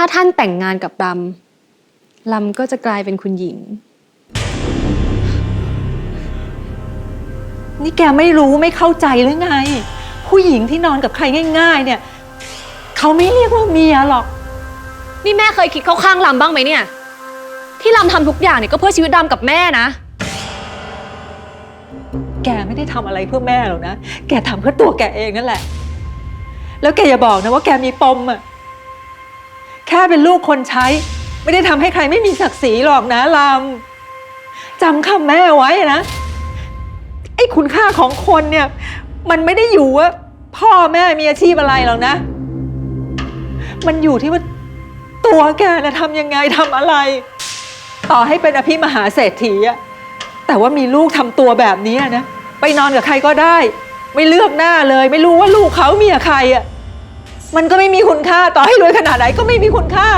ถ้าท่านแต่งงานกับลำลำก็จะกลายเป็นคุณหญิง นี่แกไม่รู้ไม่เข้าใจหรือไง ผู้หญิงที่นอนกับใครง่าย ๆ เนี่ย เขาไม่เรียกว่าเมียหรอก นี่แม่เคยคิดเข้าข้างลำบ้างไหมเนี่ย ที่ลำทำทุกอย่างเนี่ยก็เพื่อชีวิตดำกับแม่นะ แกไม่ได้ทำอะไรเพื่อแม่หรอกนะ แกทำเพื่อตัวแกเองนั่นแหละ แล้วแกอย่าบอกนะว่าแกมีปมอะ แค่เป็นลูกคนใช้ ไม่ได้ทำให้ใครไม่มีศักดิ์ศรีหรอกนะลำจำคำแม่ไว้นะ ไอ้คุณค่าของคนเนี่ย มันไม่ได้อยู่ว่าพ่อแม่มีอาชีพอะไรหรอกนะ มันอยู่ที่ว่าตัวแกนะทำยังไงทำอะไร ต่อให้เป็นอภิมหาเศรษฐีอะแต่ว่ามีลูกทำตัวแบบนี้นะ ไปนอนกับใครก็ได้ ไม่เลือกหน้าเลย ไม่รู้ว่าลูกเขาเมียใครอะ มันก็ไม่มีคุณค่าต่อให้รวยขนาดไหนก็ไม่มีคุณค่า